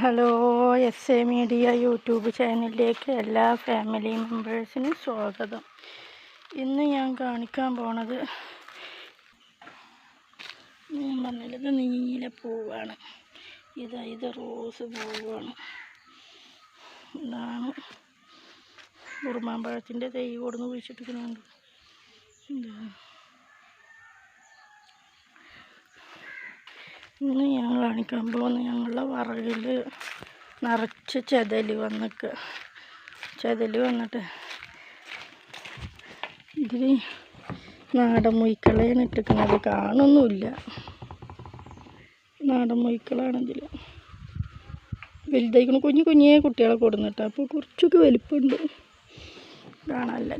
Hello S A media YouTube ചാനലിലേക്ക് എല്ലാ family മെമ്പേഴ്സിനും സ്വാഗതം. ഇന്ന് ഞാൻ കാണിക്കാൻ പോണത് ഞാൻ പറഞ്ഞത് നീല പൂവാണ്. ഇതാ ഇത് റോസ് പൂവാണ്. ഇതാണ് കുറുമാമ്പഴത്തിന്റെ തൈ കൊടുന്ന് കുഴിച്ചിട്ടിരിക്കുന്നുണ്ട് ഇതാ. ഇന്ന് ഞാൻ കാണിക്കാൻ പോകുന്ന ഞങ്ങളുടെ വറകിൽ നിറച്ച് ചെതലി വന്നിക്ക്. ചെതലി വന്നിട്ട് ഇതിൽ നാടൻ മുയ്ക്കളെയാണ് ഇട്ടിരിക്കുന്നത് കാണൊന്നുമില്ല. നാടൻ മുയ്ക്കളാണ് വലുതായിക്കണ വലുതായിക്കണം കുഞ്ഞു കുഞ്ഞേ കുട്ടികളെ കൊടുന്നിട്ട് അപ്പോൾ കുറച്ചൊക്കെ വലിപ്പമുണ്ട് കാണാനല്ല.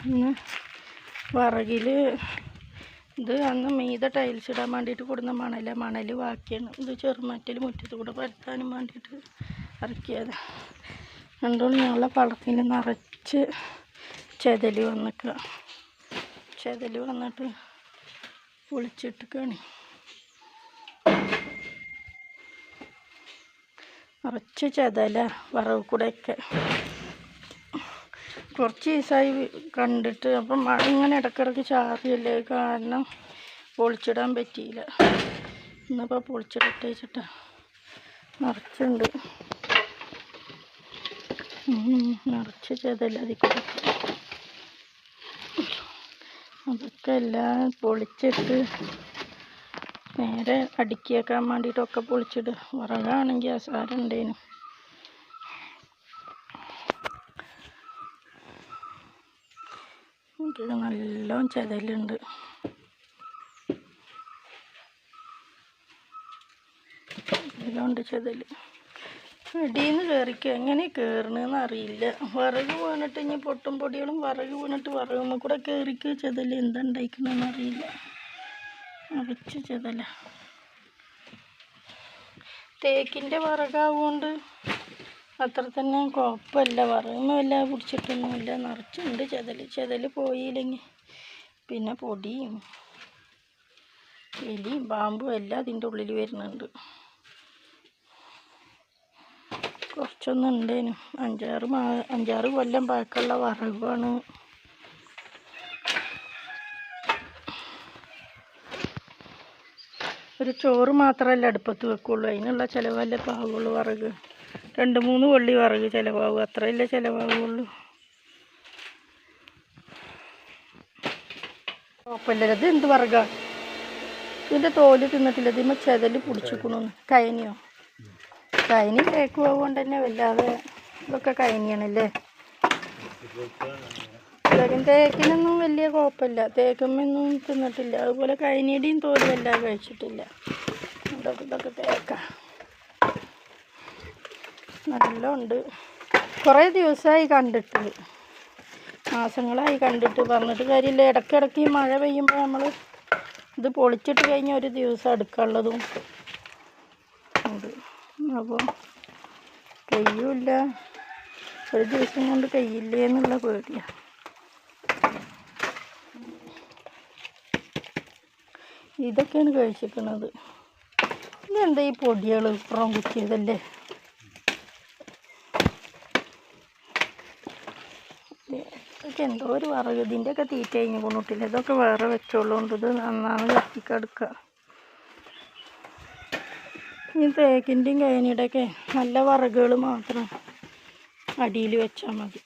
പിന്നെ വറകിൽ ഇത് അന്ന് മീത ടൈൽസ് ഇടാൻ വേണ്ടിയിട്ട് കൊടുന്ന മണല മണൽ ബാക്കിയാണ് ഇത് ചെറുമറ്റൽ മുറ്റത്ത് കൂടെ പരത്താനും വേണ്ടിയിട്ട് ഇറക്കിയത്. രണ്ടോളം ഞങ്ങളെ പടത്തിൽ നിറച്ച് ചെതൽ വന്നിക്കുക ചെതൽ വന്നിട്ട് പൊളിച്ചിട്ടിക്കാണ്. നിറച്ച് ചെതല വറവ് കൂടെയൊക്കെ. കുറച്ച് ദിവസമായി കണ്ടിട്ട് അപ്പം മഴ ഇടയ്ക്കിടയ്ക്ക് ചാറിയല്ലേ കാരണം പൊളിച്ചിടാൻ പറ്റിയില്ല. ഇന്നിപ്പോൾ പൊളിച്ചിടട്ടെ വെച്ചിട്ട്. നിറച്ചുണ്ട്. നിറച്ച് കൂടെ. അതൊക്കെ എല്ലാം പൊളിച്ചിട്ട് നേരെ അടുക്കിയേക്കാൻ വേണ്ടിയിട്ടൊക്കെ പൊളിച്ചിട്ട് വിറകാണെങ്കിൽ അസാരം ഉണ്ടേനു. ഇത് നല്ലോണം ചെതലുണ്ട്. ഇതിലുണ്ട് ചെതൽ. ഇടീന്ന് കയറിക്കുക എങ്ങനെ കയറണമെന്ന് അറിയില്ല. വിറക് വീണിട്ട് ഇനി പൊട്ടും പൊടികളും വിറക് വീണിട്ട് വിറകുമ്മ കൂടെ കയറിക്കുക ചെതൽ? എന്താ അറിയില്ല. അരച്ച് ചെതല. തേക്കിന്റെ വിറകാവുകൊണ്ട് അത്ര തന്നെ കുഴപ്പമില്ല. വല്ല പിടിച്ചിട്ടൊന്നുമില്ല. നിറച്ചുണ്ട് ചെതൽ ചെതൽ പോയില്ലെങ്കിൽ പിന്നെ പൊടിയും എലിയും പാമ്പും എല്ലാം അതിന്റെ ഉള്ളിൽ വരുന്നുണ്ട്. കുറച്ചൊന്നും ഉണ്ടേനു. അഞ്ചാറ് മാ അഞ്ചാറ് കൊല്ലം പഴക്കമുള്ള വറവാണ്. ഒരു ചോറ് മാത്രമല്ല അടുപ്പത്ത് വെക്കുള്ളൂ. അതിനുള്ള ചിലവല്ലേ പാവുള്ളൂ വറക്. രണ്ട് മൂന്ന് വള്ളി വറക് ചിലവാകും. അത്രയല്ലേ ചിലവാകുള്ളൂ. കുഴപ്പമില്ല ഇത് എന്ത് വറക? ഇതിന്റെ തോൽ തിന്നിട്ടില്ല ഇതിമ്മ ചെതൽ പിടിച്ചിക്കണു കയനിയോ കയനി തേക്ക് പോകുകൊണ്ട് തന്നെ വല്ലാതെ ഇതൊക്കെ കയനിയാണല്ലേ തേക്കും തേക്കിനൊന്നും വലിയ കുഴപ്പമില്ല. തേക്കുമ്മൊന്നും തിന്നിട്ടില്ല അതുപോലെ കയനിയുടെയും തോലും എല്ലാം കഴിച്ചിട്ടില്ല. ഇതൊക്കെ ഇതൊക്കെ തേക്കാം. നല്ല ഉണ്ട് കുറേ ദിവസമായി കണ്ടിട്ട്. മാസങ്ങളായി കണ്ടിട്ട്. പറഞ്ഞിട്ട് കാര്യമില്ല. ഇടയ്ക്കിടയ്ക്ക് മഴ പെയ്യുമ്പോൾ നമ്മൾ ഇത് പൊളിച്ചിട്ട് കഴിഞ്ഞ ഒരു ദിവസം അടുക്കാനുള്ളതും ഉണ്ട്. അപ്പോൾ കഴിയൂല ഒരു ദിവസം കൊണ്ട് കഴിയില്ലേ എന്നുള്ള പേടിയാണ് ഇതൊക്കെയാണ് കഴിച്ചിരിക്കുന്നത് ഇതെന്താ ഈ പൊടികൾ ഇപ്പുറം കുത്തിയതല്ലേ? ഇതൊക്കെ എന്തോ ഒരു വറക് ഇതിന്റെയൊക്കെ തീറ്റ കഴിഞ്ഞ് കൊണ്ടിട്ടില്ല ഇതൊക്കെ വേറെ വെച്ചോളുകൊണ്ട് ഇത് നന്നാണ് കത്തിക്കെടുക്കുക ഈ തേക്കിന്റെയും കയനിയുടെയൊക്കെ നല്ല വറകുകൾ മാത്രം അടിയിൽ വെച്ചാൽ മതി.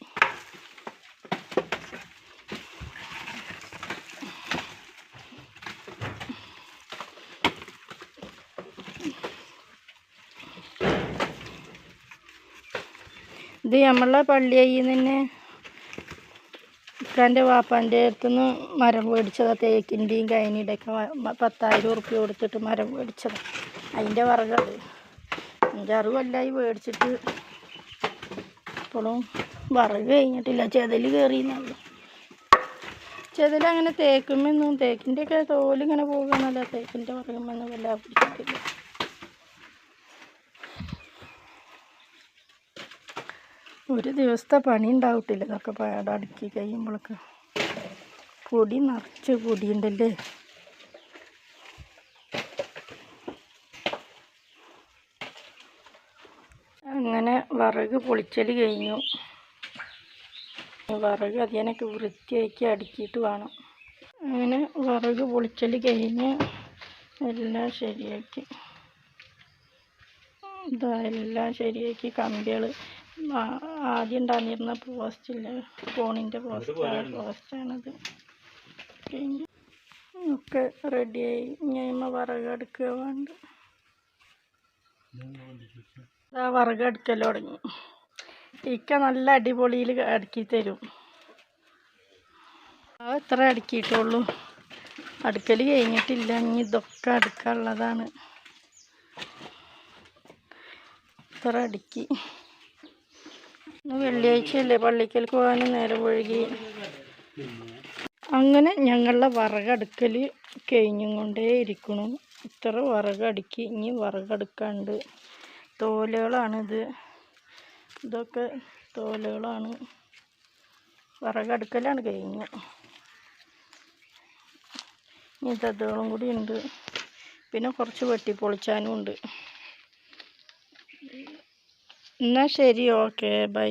ഇത് നമ്മളെ പള്ളിയിൽ തന്നെ ഇക്കാന്റെ വാപ്പാന്റെ അടുത്തുനിന്ന് മരം മേടിച്ചതാ തേക്കിന്റെയും കൈനിയുടെ ഒക്കെ പത്തായിരം ഉറുപ്പ്യ കൊടുത്തിട്ട് മരം മേടിച്ചത്. അതിന്റെ വറകത് അഞ്ചാറ് കൊല്ലമായി മേടിച്ചിട്ട് ഇപ്പോഴും വറക് കഴിഞ്ഞിട്ടില്ല. ചെതൽ കയറിയെന്നുള്ളു ചെതൽ അങ്ങനെ തേക്കുമെന്നും തേക്കിന്റെയൊക്കെ തോലിങ്ങനെ പോകുന്നല്ല തേക്കിന്റെ വറകുമെന്നും വല്ല പിടിച്ചിട്ടില്ല. ഒരു ദിവസത്തെ പണി ഉണ്ടാവട്ടില്ല ഇതൊക്കെ പാടടുക്കി കഴിയുമ്പോഴൊക്കെ പൊടി നിറച്ച് പൊടിയുണ്ടല്ലേ? അങ്ങനെ വിറക് പൊളിച്ചൽ കഴിഞ്ഞു. വിറക് അതിനൊക്കെ വൃത്തിയാക്കി അടുക്കിയിട്ട് വേണം. അങ്ങനെ വിറക് പൊളിച്ചൽ കഴിഞ്ഞ് എല്ലാം ശരിയാക്കി. ഇതാ എല്ലാം ശരിയാക്കി കമ്പികൾ ആദ്യം ഉണ്ടായിരുന്ന പോസ്റ്റില്ല ഫോണിന്റെ പോസ്റ്റ് പോസ്റ്റാണത്. കഴിഞ്ഞ് ഒക്കെ റെഡിയായി. ഞാൻ വറകടുക്കുക വേണ്ട. ആ വിറക് അടുക്കൽ തുടങ്ങി. ഇക്ക നല്ല അടിപൊളിയിൽ അടുക്കി തരും. ആ ഇത്ര അടുക്കിയിട്ടുള്ളൂ. അടുക്കൽ കഴിഞ്ഞിട്ടില്ല. ഇനി ഇതൊക്കെ അടുക്കാനുള്ളതാണ്. ഇത്ര അടുക്കി. വെള്ളിയാഴ്ചയല്ലേ പള്ളിക്കൽക്ക് പോകാനും നേരം ഒഴുകി അങ്ങനെ ഞങ്ങളുടെ വറകടുക്കൽ കഴിഞ്ഞും കൊണ്ടേ ഇരിക്കണു. ഇത്ര വറകടുക്കി ഇനി വറകടുക്കാണ്ട്. തോലുകളാണിത്. ഇതൊക്കെ തോലുകളാണ്. വറകടുക്കലാണ് കഴിഞ്ഞു. ഇനി തത്തുകളും കൂടി ഉണ്ട്. പിന്നെ കുറച്ച് വെട്ടിപ്പൊളിച്ചാനും ഉണ്ട്. എന്നാൽ ശരി ഓക്കെ ബൈ